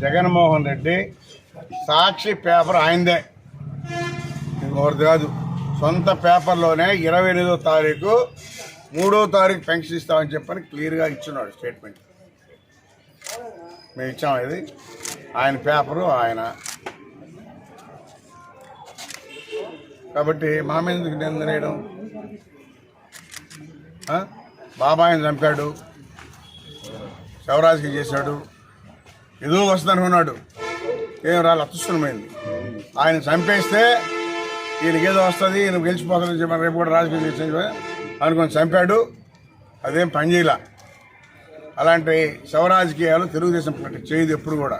జగన్మోహన్ రెడ్డి సాక్షి paper ఆయనదే. ఇంకొకరిది కాదు. సొంత పేపర్లోనే ఇరవై ఎనిమిదో తారీఖు మూడో తారీఖు పెన్షన్ ఇస్తామని చెప్పని క్లియర్గా ఇచ్చున్నాడు స్టేట్మెంట్. మేము ఇచ్చాం ఇది. ఆయన పేపరు ఆయన. కాబట్టి మా మీద ఎందుకు నిందనేయడం బాబాయిని చంపాడు. శివరాజుకి చేశాడు. ఏదో వస్తుందనుకున్నాడు ఏం రాలి అదృష్టమైంది ఆయన చంపేస్తే ఈయనకి ఏదో వస్తుంది ఈయన గెలిచిపోతుందని చెప్పి రేపు కూడా రాజకీయం చేసి అనుకొని చంపాడు. అదేం పని అలాంటి శవరాజకీయాలు తెలుగుదేశం పార్టీ చేయదు ఎప్పుడు కూడా.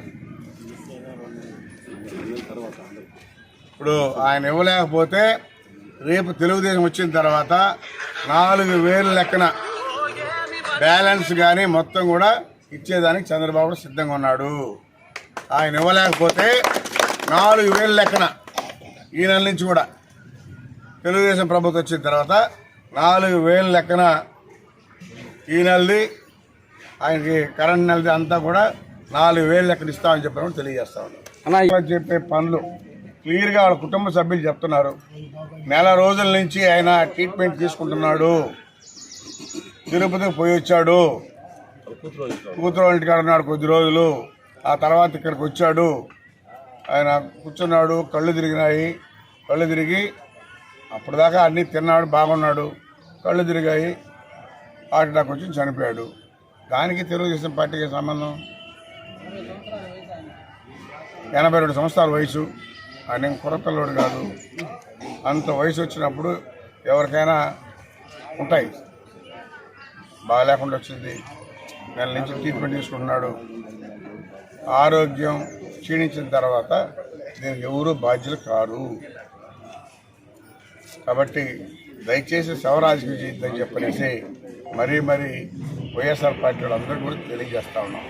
ఇప్పుడు ఆయన ఇవ్వలేకపోతే రేపు తెలుగుదేశం వచ్చిన తర్వాత నాలుగు వేలు లెక్కన బ్యాలెన్స్ కానీ మొత్తం కూడా ఇచ్చేదానికి చంద్రబాబు సిద్ధంగా ఉన్నాడు. ఆయన ఇవ్వలేకపోతే నాలుగు వేలు లెక్కన ఈ నెల నుంచి కూడా తెలుగుదేశం ప్రభుత్వం వచ్చిన తర్వాత నాలుగు వేలు లెక్కన ఈ నెలది ఆయనకి కరెంట్ నెలది అంతా కూడా నాలుగు వేలు లెక్కన ఇస్తామని చెప్పామని తెలియజేస్తా ఉన్నాం. చెప్పే పనులు క్లియర్గా వాళ్ళ కుటుంబ సభ్యులు చెప్తున్నారు. నెల రోజుల నుంచి ఆయన ట్రీట్మెంట్ తీసుకుంటున్నాడు. తిరుపతికి పోయి వచ్చాడు. కూతురు ఇంటికాడ ఉన్నాడు కొద్ది రోజులు. ఆ తర్వాత ఇక్కడికి వచ్చాడు. ఆయన కూర్చున్నాడు కళ్ళు తిరిగినాయి. కళ్ళు తిరిగి అప్పటిదాకా అన్నీ తిన్నాడు బాగున్నాడు. కళ్ళు తిరిగాయి. హార్ట్ అటాక్ వచ్చి చనిపోయాడు. దానికి తెలుగుదేశం పార్టీకి సంబంధం ఎనభై రెండు సంవత్సరాల వయసు. ఆయన కుర్రపిల్లోడు కాదు. అంత వయసు వచ్చినప్పుడు ఎవరికైనా ఉంటాయి. బాగాలేకుండా వచ్చింది. నెల నుంచి ట్రీట్మెంట్ తీసుకుంటున్నాడు. ఆరోగ్యం క్షీణించిన తర్వాత దీనికి ఎవరు బాధ్యులు కారు. కాబట్టి దయచేసి శవరాజుకి చేయొద్దని చెప్పనేసి మరీ మరీ వైఎస్ఆర్ పార్టీ వాళ్ళందరూ కూడా తెలియజేస్తా ఉన్నాం.